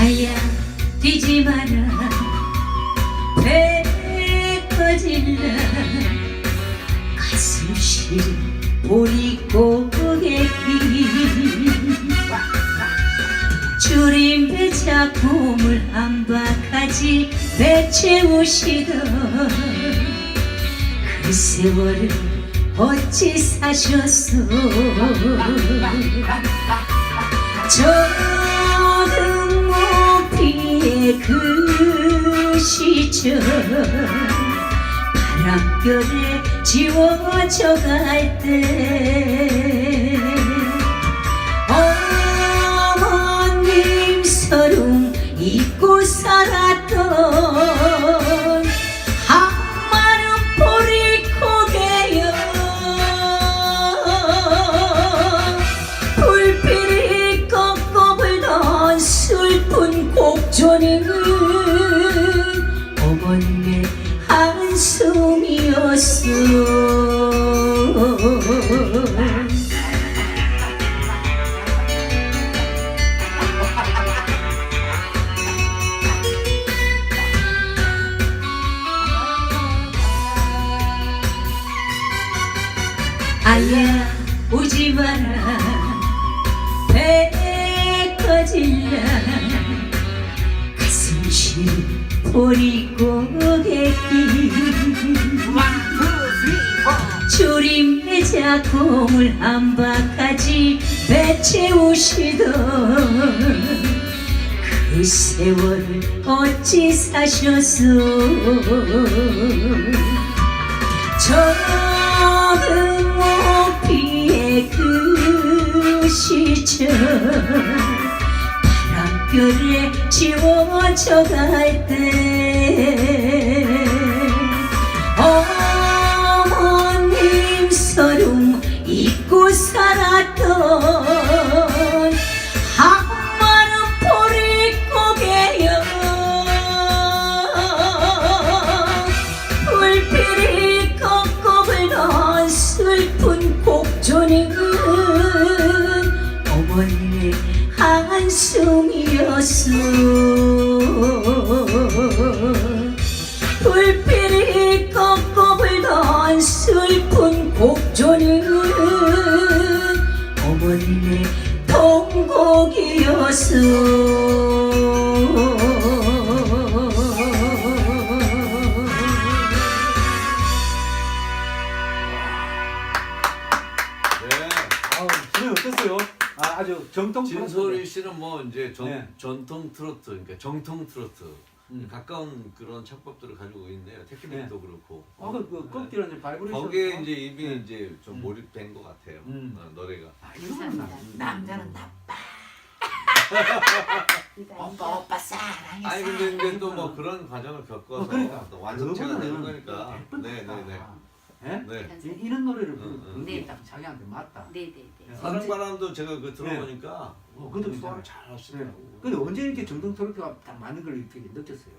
아야 뛰지 마라. 배 꺼질라. 가슴 시린 보리고개 줄임배 잡고 물 한바가지 배채우시던 그 세월을 어찌 사셨소? 저 그 시절 바람결에 지워져 갈 때 아야 오지 마라. 배 꺼질라. 가슴 시린 보리고개길. 조림의 작품을 한 바가지 배채우시던 그 세월을 어찌 사셨소? 저 는 높이의 그 시절 바람결에 지워져 갈때 어머님 서름 잊고 살았던 한숨이었어 불필이 꺾어 불던 슬픈 곡조는 어머니의 통곡이었어 네. 아우, 진짜 어땠어요? 아, 아주 정통 진소리 씨는 뭐 이제 전, 네. 전통 트로트, 그러니까 정통 트로트 음. 가까운 그런 창법들을 가지고 있네요. 테크닉도 그렇고. 아, 그, 그 껍질은 이제 바이브레이션. 거기에 이제 입이 네. 이제 좀 음. 몰입된 것 같아요. 음. 어, 노래가. 아, 이거는 나. 남자는 나빠 오빠 오빠 사랑해 아니 근데 근데 또뭐 그런 과정을 겪어서 어, 그러니까. 또 완성체가 되는 거니까. 예쁜 네, 네. 네. 예? 네. 이- 이런 노래를 음, 부르는 음. 게 네. 딱 자기한테 맞다. 네네네 네. 사랑바람도 제가 그 들어보니까 어, 근데 소화를 이제- 잘 네. 하시더라고. 근데 언제 이렇게 트로트가 딱 맞는 걸 이렇게 느꼈어요?